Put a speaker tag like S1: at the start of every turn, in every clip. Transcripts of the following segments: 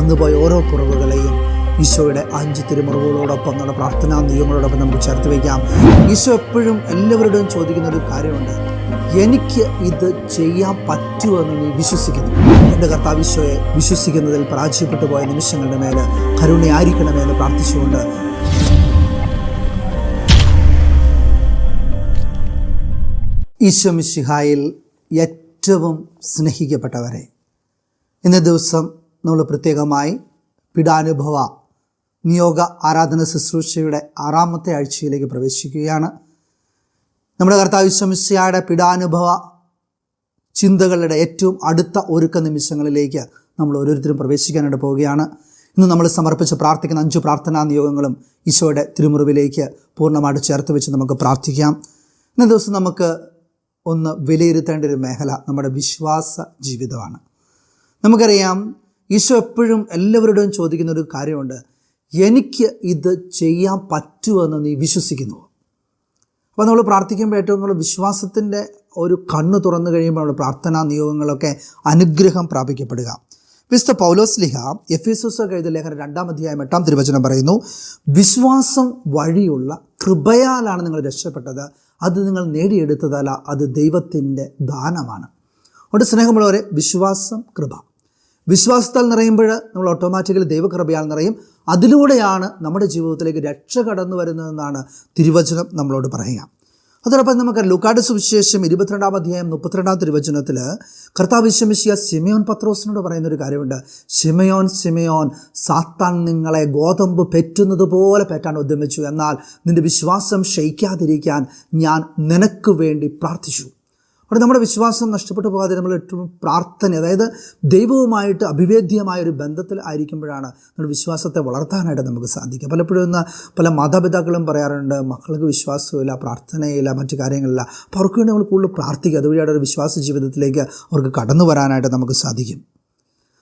S1: വന്നുപോയ ഓരോ കുറവുകളെയും ഈശോയുടെ അഞ്ച് തിരുമുറവുകളോടൊപ്പം നമ്മുടെ പ്രാർത്ഥനാ നിയമങ്ങളോടൊപ്പം നമുക്ക് ചേർത്ത് വയ്ക്കാം. ഈശോ എപ്പോഴും എല്ലാവരുടെയും ചോദിക്കുന്ന ഒരു കാര്യമുണ്ട്. എനിക്ക് ഇത് ചെയ്യാൻ പറ്റുമെന്ന് നീ വിശ്വസിക്കുന്നു. എന്റെ കർത്താവ് ഈശോയെ വിശ്വസിക്കുന്നതിൽ പരാജയപ്പെട്ടു പോയ നിമിഷങ്ങളുടെ മേലെ കരുണയായിരിക്കണമെന്ന് പ്രാർത്ഥിച്ചുകൊണ്ട് ഈശോ മിശിഹായിൽ ഏറ്റവും സ്നേഹിക്കപ്പെട്ടവരെ. ഇന്ന ദിവസം നമ്മൾ പ്രത്യേകമായി പിടാനുഭവ നിയോഗ ആരാധന ശുശ്രൂഷയുടെ ആറാമത്തെ ആഴ്ചയിലേക്ക് പ്രവേശിക്കുകയാണ്. നമ്മുടെ കർത്താവ് വിശ്വമിശയുടെ പിടാനുഭവ ചിന്തകളുടെ ഏറ്റവും അടുത്ത ഒരുക്ക നിമിഷങ്ങളിലേക്ക് നമ്മൾ ഓരോരുത്തരും പ്രവേശിക്കാനായിട്ട് പോവുകയാണ്. ഇന്ന് നമ്മൾ സമർപ്പിച്ച് പ്രാർത്ഥിക്കുന്ന അഞ്ച് പ്രാർത്ഥനാ നിയോഗങ്ങളും ഈശോയുടെ തിരുമുറിവിലേക്ക് പൂർണമായിട്ട് ചേർത്ത് വെച്ച് നമുക്ക് പ്രാർത്ഥിക്കാം. ഇന്ന ദിവസം നമുക്ക് ഒന്ന് വിലയിരുത്തേണ്ട ഒരു മേഖല നമ്മുടെ വിശ്വാസ ജീവിതമാണ്. നമുക്കറിയാം ഈശോ എപ്പോഴും എല്ലാവരുടെയും ചോദിക്കുന്ന ഒരു കാര്യമുണ്ട്. എനിക്ക് ഇത് ചെയ്യാൻ പറ്റുമെന്ന് നീ വിശ്വസിക്കുന്നു. അപ്പോൾ നമ്മൾ പ്രാർത്ഥിക്കുമ്പോൾ ഏറ്റവും കൂടുതൽ വിശ്വാസത്തിന്റെ ഒരു കണ്ണ് തുറന്നു കഴിയുമ്പോൾ നമ്മുടെ പ്രാർത്ഥനാ നിയോഗങ്ങളൊക്കെ അനുഗ്രഹം പ്രാപിക്കപ്പെടുക. വിശുദ്ധ പൗലോസ് ലിഹ എഫ് എസ് എഴുതിയ ലേഖനം രണ്ടാം അധ്യായം എട്ടാം തിരുവചനം പറയുന്നു വിശ്വാസം വഴിയുള്ള കൃപയാലാണ് നിങ്ങൾ രക്ഷപ്പെട്ടത്. അത് നിങ്ങൾ നേടിയെടുത്തതല്ല അത് ദൈവത്തിന്റെ ദാനമാണ്. അതുകൊണ്ട് സ്നേഹമുള്ളവരെ വിശ്വാസം കൃപ. വിശ്വാസത്താൽ നിറയുമ്പോൾ നമ്മൾ ഓട്ടോമാറ്റിക്കലി ദൈവകൃപയാൽ നിറയും. അതിലൂടെയാണ് നമ്മുടെ ജീവിതത്തിലേക്ക് രക്ഷ കടന്നു വരുന്നതെന്നാണ് തിരുവചനം നമ്മളോട് പറയുക. അതോടൊപ്പം നമുക്ക് ലുക്കാട് സുവിശേഷം ഇരുപത്തിരണ്ടാം അധ്യായം മുപ്പത്തിരണ്ടാം തിരുവചനത്തിൽ കർത്താവ് വിശ്വമിശിയ സിമയോൻ പത്രോസിനോട് പറയുന്ന ഒരു കാര്യമുണ്ട്. സിമയോൻ സിമയോൻ സാത്താൻ നിങ്ങളെ ഗോതമ്പ് പെറ്റുന്നത് പോലെ പെറ്റാൻ ഉദ്യമിച്ചു. എന്നാൽ നിന്റെ വിശ്വാസം ക്ഷയിക്കാതിരിക്കാൻ ഞാൻ നിനക്ക് വേണ്ടി പ്രാർത്ഥിച്ചു. അവിടെ നമ്മുടെ വിശ്വാസം നഷ്ടപ്പെട്ടു പോകാതെ നമ്മൾ ഏറ്റവും പ്രാർത്ഥന അതായത് ദൈവവുമായിട്ട് അഭിവേദ്യമായ ഒരു ബന്ധത്തിൽ ആയിരിക്കുമ്പോഴാണ് നമ്മുടെ വിശ്വാസത്തെ വളർത്താനായിട്ട് നമുക്ക് സാധിക്കുക. പലപ്പോഴും പല മാതാപിതാക്കളും പറയാറുണ്ട് മക്കൾക്ക് വിശ്വാസമില്ല പ്രാർത്ഥനയില്ല മറ്റു കാര്യങ്ങളില്ല. അപ്പോൾ അവർക്ക് വേണ്ടി നമ്മൾ കൂടുതൽ പ്രാർത്ഥിക്കുക. അതുവഴി ഒരു വിശ്വാസ ജീവിതത്തിലേക്ക് അവർക്ക് കടന്നു വരാനായിട്ട് നമുക്ക് സാധിക്കും.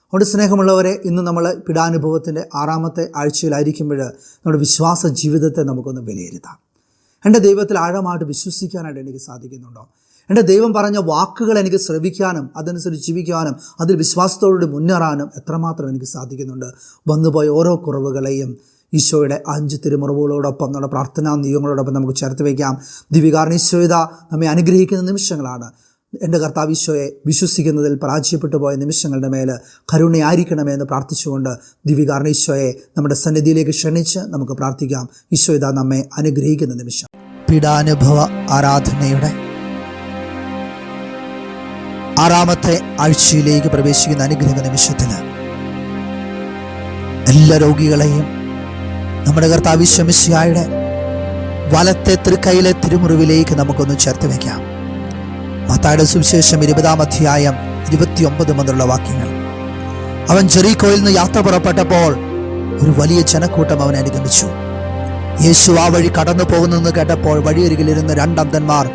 S1: അതുകൊണ്ട് സ്നേഹമുള്ളവരെ ഇന്ന് നമ്മൾ പിടാനുഭവത്തിന്റെ ആറാമത്തെ ആഴ്ചയിലായിരിക്കുമ്പോൾ നമ്മുടെ വിശ്വാസ ജീവിതത്തെ നമുക്കൊന്ന് വിലയിരുത്താം. എന്റെ ദൈവത്തിൽ ആഴമായിട്ട് വിശ്വസിക്കാനായിട്ട് എനിക്ക് സാധിക്കുന്നുണ്ടോ? എന്റെ ദൈവം പറഞ്ഞ വാക്കുകൾ എനിക്ക് ശ്രവിക്കാനും അതനുസരിച്ച് ജീവിക്കാനും അതിൽ വിശ്വാസത്തോടുകൂടി മുന്നേറാനും എത്രമാത്രം എനിക്ക് സാധിക്കുന്നുണ്ട്. വന്നുപോയ ഓരോ കുറവുകളെയും ഈശോയുടെ അഞ്ച് തിരുമുറവുകളോടൊപ്പം നമ്മുടെ പ്രാർത്ഥനാ നിയമങ്ങളോടൊപ്പം നമുക്ക് ചേർത്ത് വയ്ക്കാം. ദിവികാരൻ ഈശോയിത നമ്മെ അനുഗ്രഹിക്കുന്ന നിമിഷങ്ങളാണ്. എന്റെ കർത്താവ് ഈശോയെ വിശ്വസിക്കുന്നതിൽ പരാജയപ്പെട്ടു പോയ നിമിഷങ്ങളുടെ മേൽ കരുണയായിരിക്കണമേ എന്ന് പ്രാർത്ഥിച്ചുകൊണ്ട് ദിവികാരണ ഈശോയെ നമ്മുടെ സന്നിധിയിലേക്ക് ക്ഷണിച്ച് നമുക്ക് പ്രാർത്ഥിക്കാം. ഈശോയിത നമ്മെ അനുഗ്രഹിക്കുന്ന നിമിഷം. പീഡാനുഭവ ആരാധനയുടെ ആറാമത്തെ ആഴ്ചയിലേക്ക് പ്രവേശിക്കുന്ന അനുഗ്രഹ നിമിഷത്തിൽ എല്ലാ രോഗികളെയും നമ്മുടെ കർത്താവ് ശമിശിയായുടെ വലത്തെ തൃക്കൈയിലെ തിരുമുറിവിലേക്ക് നമുക്കൊന്ന് ചേർത്ത് വയ്ക്കാം മത്തായുടെ സുവിശേഷം ഇരുപതാം അധ്യായം ഇരുപത്തിയൊമ്പത് മുതലുള്ള വാക്യങ്ങൾ. അവൻ ജെറീകോയിൽ നിന്ന് യാത്ര പുറപ്പെട്ടപ്പോൾ ഒരു വലിയ ജനക്കൂട്ടം അവനെ അനുഗമിച്ചു. യേശു ആ വഴി കടന്നു പോകുന്നെന്ന് കേട്ടപ്പോൾ വഴിയരികിലിരുന്ന രണ്ടന്തന്മാർ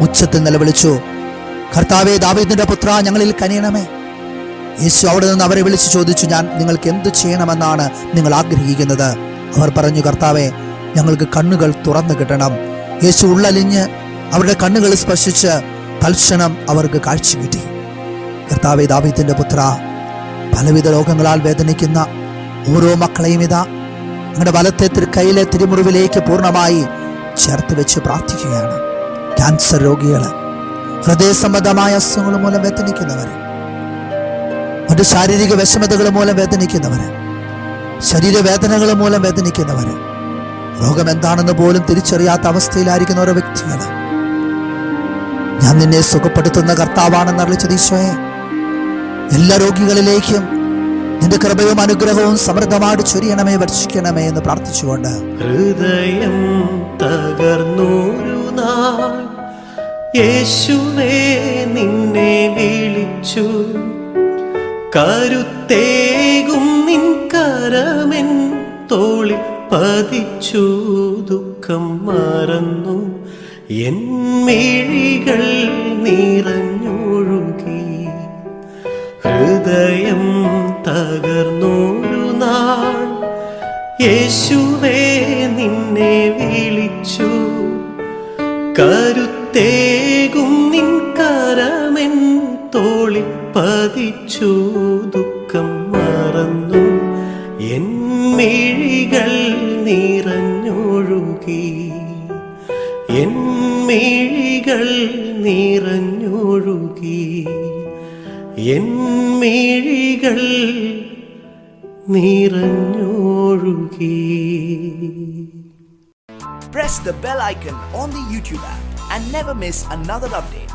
S1: ഉച്ചത്തിൽ നിലവിളിച്ചു കർത്താവെ ദാവീദിന്റെ പുത്ര ഞങ്ങളിൽ കനിയണമേ. യേശു അവിടെ നിന്ന് അവരെ വിളിച്ചു ചോദിച്ചു ഞാൻ നിങ്ങൾക്ക് എന്ത് ചെയ്യണമെന്നാണ് നിങ്ങൾ ആഗ്രഹിക്കുന്നത്? അവർ പറഞ്ഞു കർത്താവെ ഞങ്ങൾക്ക് കണ്ണുകൾ തുറന്നു കിട്ടണം. യേശു ഉള്ളലിഞ്ഞ് അവരുടെ കണ്ണുകൾ സ്പർശിച്ച് തൽക്ഷണം അവർക്ക് കാഴ്ച കിട്ടി. കർത്താവെ ദാവീദിന്റെ പുത്ര പലവിധ രോഗങ്ങളാൽ വേദനിക്കുന്ന ഓരോ മക്കളെയും ഇതാ നിങ്ങളുടെ വലത്തെ കയ്യിലെ തിരുമുറിവിലേക്ക് പൂർണമായി ചേർത്ത് വെച്ച് പ്രാർത്ഥിക്കുകയാണ്. ക്യാൻസർ രോഗികൾ ഹൃദയ സംബന്ധമായ അസുഖങ്ങൾ മൂലം വേദനിക്കുന്നവർ മറ്റ് ശാരീരിക വിഷമതകൾ മൂലം വേദനിക്കുന്നവർ ശരീരവേദനകൾ മൂലം വേദനിക്കുന്നവർ രോഗം എന്താണെന്ന് പോലും തിരിച്ചറിയാത്ത അവസ്ഥയിലായിരിക്കുന്ന ഓരോ വ്യക്തികൾ ഞാൻ നിന്നെ സുഖപ്പെടുത്തുന്ന കർത്താവാണെന്ന് അറിയിച്ചത് ഈശോയെ. എല്ലാ രോഗികളിലേക്കും നിന്റെ കൃപയും അനുഗ്രഹവും സമൃദ്ധമായിട്ട് ചൊരിയണമേ വർഷിക്കണമേ എന്ന് പ്രാർത്ഥിച്ചുകൊണ്ട്
S2: ഹൃദയം തകർന്നൂരു നാൾ യേശുവേ നിന്നെ വിളിച്ചു. കരുത്തേകും നിൻ കരമെൻ തോളി പതിച്ചു. ദുഃഖം മറന്നു. എൻ മിഴികൾ നിറഞ്ഞൊഴുകി. ഹൃദയം തകർന്നൊരു നാൾ. യേശുവേ നിന്നെ വിളിച്ചു. കരമെൻ തോളിൽ പതിച്ചു ദുഃഖം മറന്നു എൻ മിഴികൾ നിറഞ്ഞൊഴുകി എൻ മിഴികൾ നിറഞ്ഞൊഴുകി എൻ മിഴികൾ നിറഞ്ഞൊഴുകി
S3: Press the bell icon on the YouTube app and never miss another update.